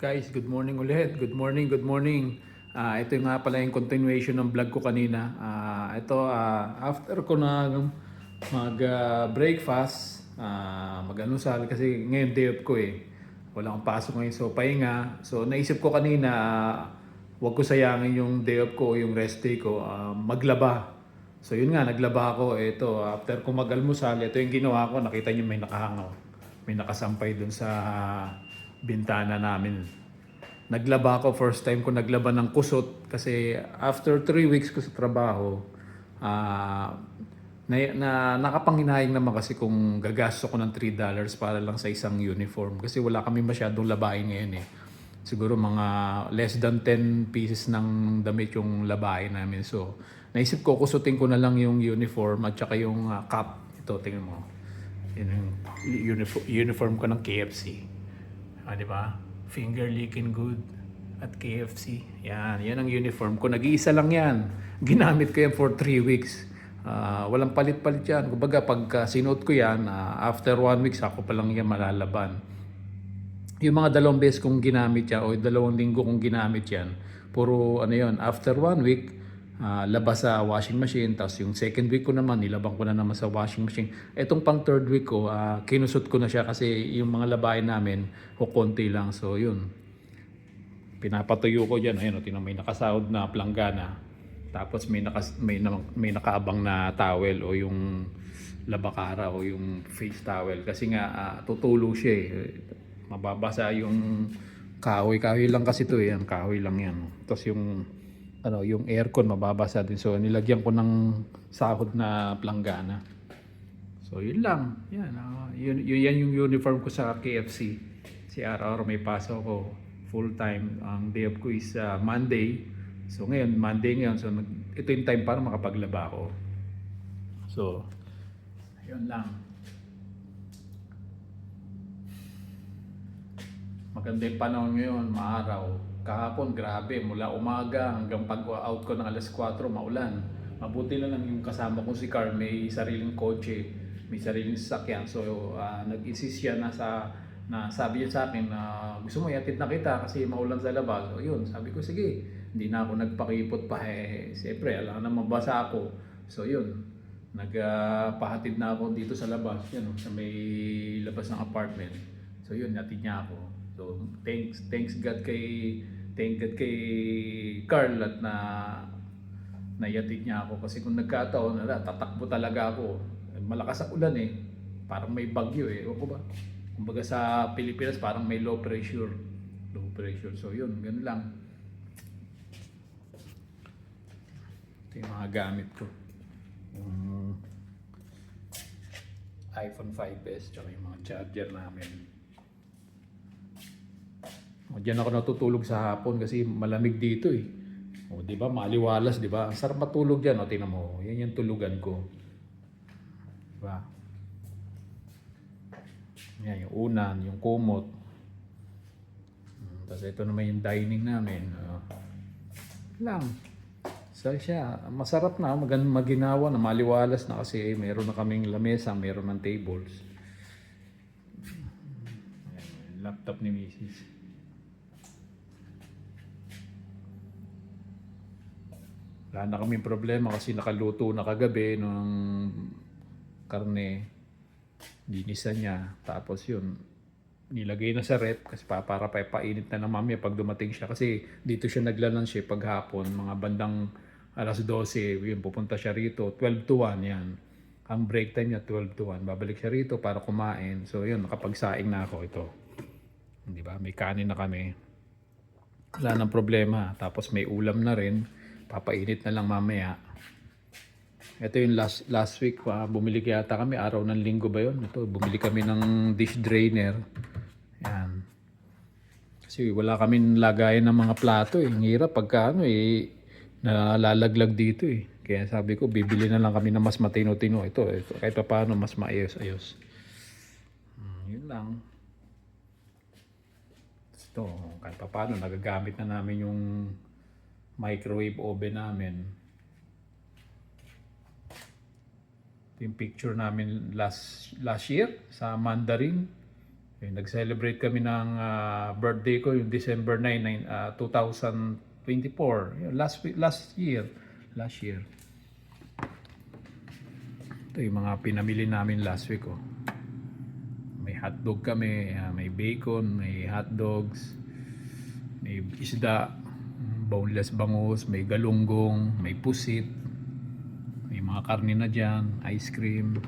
Guys, good morning ulit. Good morning, good morning. Ah, ito nga pala yung continuation ng vlog ko kanina. Ah, ito, ah, after ko na mag-breakfast, mag-anusal, kasi ngayon day off ko eh. Wala akong pasok ngayon, so pahinga. So naisip ko kanina, ah, wag ko sayangin yung day off ko, yung rest day ko, ah, maglaba. So yun nga, naglaba ako. Ito, after ko mag-almusal, ito yung ginawa ko. Nakita niyo may nakahangaw. May nakasampay dun sa bintana namin. Naglaba ako, first time ko naglaba ng kusot kasi after 3 weeks ko sa trabaho, ah na, na nakapanginayang naman kasi kung gagasto ko ng 3 dollars para lang sa isang uniform kasi wala kami masyadong labahin ngayon eh. Siguro mga less than 10 pieces ng damit yung labahin namin. So, naisip ko kusutin ko na lang yung uniform at saka yung ah, cap. Ito, tingnan mo. Yun yung uniform, uniform ko ng KFC. Ah, di ba? Finger licking good at KFC. Yan, yan ang uniform ko. Nag-iisa lang yan. Ginamit ko yan for 3 weeks. Ah, walang palit-palit yan. Kumbaga, pagka sinuot ko yan, ah, after 1 weeks, ako pa lang yan malalaban. Yung mga dalawang beses kong ginamit yan, o dalawang linggo kong ginamit yan, puro ano yun, after 1 week, ah, labas sa washing machine. Tapos yung second week ko naman, nilabang ko na naman sa washing machine. Etong pang third week ko, ah, kinusot ko na siya kasi yung mga labahin namin, kukunti lang. So yun, pinapatuyo ko dyan. Ayun, o, tingnan, may nakasahod na planggana. Tapos may, nakas, may, na- may nakaabang na towel o yung labakara o yung face towel. Kasi nga, ah, tutulo siya eh. Mababasa yung kahoy. Kahoy lang kasi to eh. Ang kahoy lang yan. Tapos yung ano, yung aircon mababasa din. So nilagyan ko ng sahod na planggana. So yun lang. Yan, ah, yun, yun, yan yung uniform ko sa KFC. Si araw-araw may pasok ko full time. Ang day off ko is ah, Monday. So ngayon, Monday ngayon. So ito yung time para makapaglaba ako. So, yun lang. Maganda yung panahon ngayon, maaraw. Kahapon, grabe, mula umaga hanggang pag-out ko ng alas 4, maulan. Mabuti na lang yung kasama ko si Carl, may sariling kotse, may sariling sasakyan. So, ah, nag-insist siya na sa na sabi niya sa akin na gusto mo iatid na kita kasi maulan sa labas. So, yun, sabi ko, sige, hindi na ako nagpakipot pa eh. Siyempre, alam na mabasa ako. So, yun, nagpahatid na ako dito sa labas, oh, sa may labas ng apartment. So, yun, natid niya ako. So, thanks, thanks God kay, thank God kay Carl at na nayatid niya ako kasi kung nagkataon, wala, tatakbo talaga ako. Malakas ang ulan eh. Parang may bagyo eh. O ba? Kumbaga sa Pilipinas parang may low pressure. Low pressure. So yun, ganun lang. Ito yung mga gamit ko. Yung iPhone 5s tsaka yung mga charger namin. Diyan ako natutulog sa hapon kasi malamig dito eh. O, di ba? Maliwalas, di ba? Ang sarap matulog diyan, o tingnan mo. Yan yung tulugan ko. Di ba? Yan, yung unan, yung kumot. Mm, Tapos ito naman yung dining namin. Oh. Lang. So siya, masarap na, magan maginawa na, maliwalas na kasi meron na kaming lamesa, meron ng tables. Ayan, laptop ni Mrs. Wala na kaming problema kasi nakaluto na kagabi ng karne. Linisan niya. Tapos yun, nilagay na sa rep kasi pa, para pa painit na ng mamaya pag dumating siya. Kasi dito siya naglalunch eh paghapon, mga bandang alas 12, yun, pupunta siya rito. 12 to 1 yan. Ang break time niya 12 to 1. Babalik siya rito para kumain. So yun, nakapagsaing na ako ito. Di ba? May kanin na kami. Wala nang problema. Tapos may ulam na rin. Papainit na lang mamaya. Ito yung last last week, ah, bumili yata kami, araw ng linggo ba yun? Ito, bumili kami ng dish drainer. Yan. Kasi wala kami lagayan ng mga plato eh. Ang hirap pagka ano eh, nalalaglag dito eh. Kaya sabi ko, bibili na lang kami ng mas matino-tino. Ito, ito kahit pa paano, mas maayos-ayos. Hmm, yun lang. Ito, kahit pa paano, nagagamit na namin yung microwave oven namin. Ito yung picture namin last last year sa Mandarin. Nag-celebrate kami ng ah, birthday ko yung December 9, nine- ah, 2024. Yun, last last year. Last year. Ito yung mga pinamili namin last week. Oh. May hotdog kami, ah, may bacon, may hotdogs, may isda, boneless bangus, may galunggong, may pusit, may mga karne na dyan, ice cream.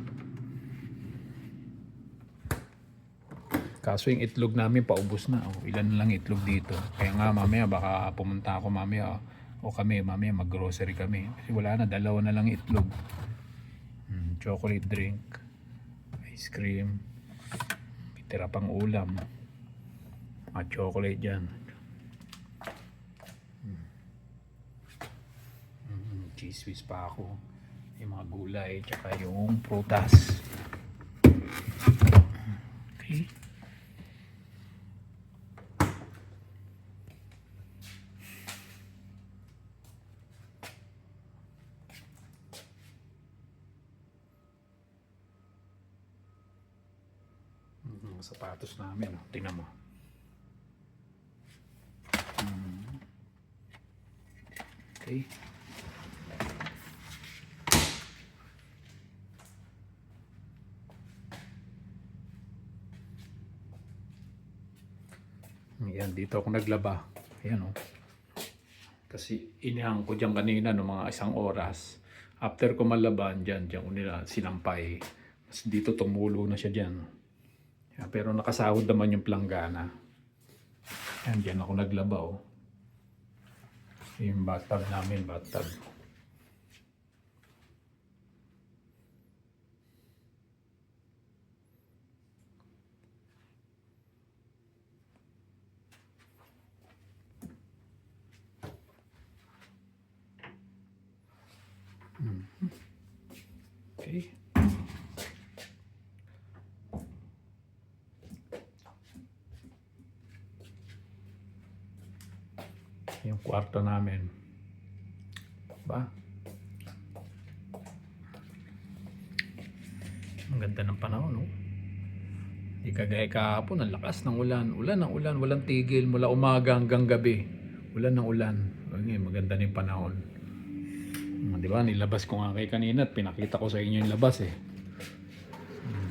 Kaso yung itlog namin paubos na. Oh, ilan lang itlog dito. Kaya nga mamaya baka pumunta ako mamaya oh, o kami mamaya mag-grocery kami. Kasi wala na, dalawa na lang itlog. Hmm, chocolate drink, ice cream, may tira pang ulam. Mga chocolate dyan. Hmm. Whiz pa ako. Yung mga gulay, tsaka yung prutas. Okay. Mga sapatos namin, oh. tingnan mo. Mm. Okay. Yan, dito ako naglaba. Ayan oh. Kasi inihang ko dyan kanina no mga isang oras. After ko malaban dyan, dyan ko nila sinampay. Tapos dito tumulo na siya dyan. Yan, pero nakasahod naman yung planggana. Yan, dyan ako naglaba oh. Yung bathtub namin, bathtub. Okay. Yung kwarto namin. Ba? Ang ganda ng panahon, no? Di kagaya kahapon, ang lakas ng ulan. Ulan ng ulan, walang tigil mula umaga hanggang gabi. Ulan ng ulan. Ngayon, maganda na yung panahon. Hmm, Di ba? Nilabas ko nga kay kanina at pinakita ko sa inyo yung labas eh. Hmm.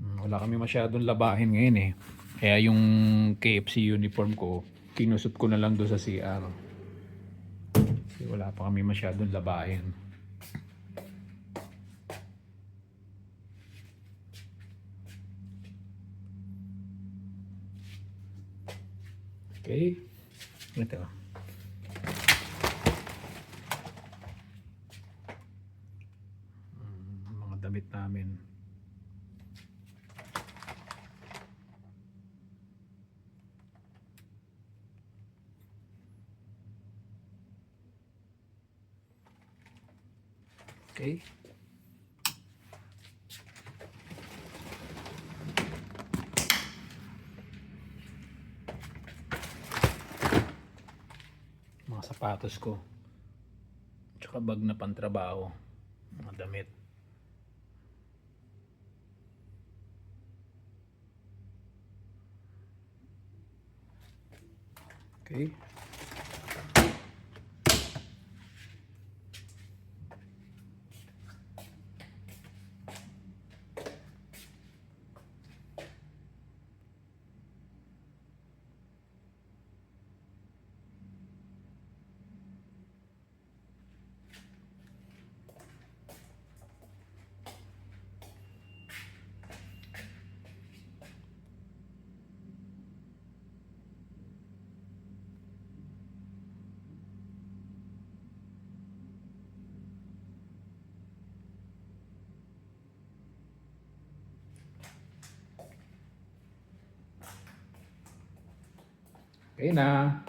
Hmm, Wala kami masyadong labahin ngayon eh. Kaya yung KFC uniform ko, kinusot ko na lang doon sa CR. Kasi wala pa kami masyadong labahin. Okay. Ito. Mm, mga damit namin. Okay. Mga sapatos ko. Tsaka bag na pantrabaho. Mga damit. Okay. Okay na.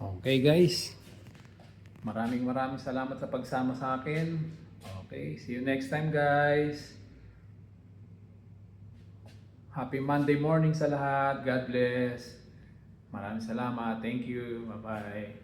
Okay guys. Maraming maraming salamat sa pagsama sa akin. Okay, see you next time guys. Happy Monday morning sa lahat. God bless. Maraming salamat. Thank you. Bye-bye.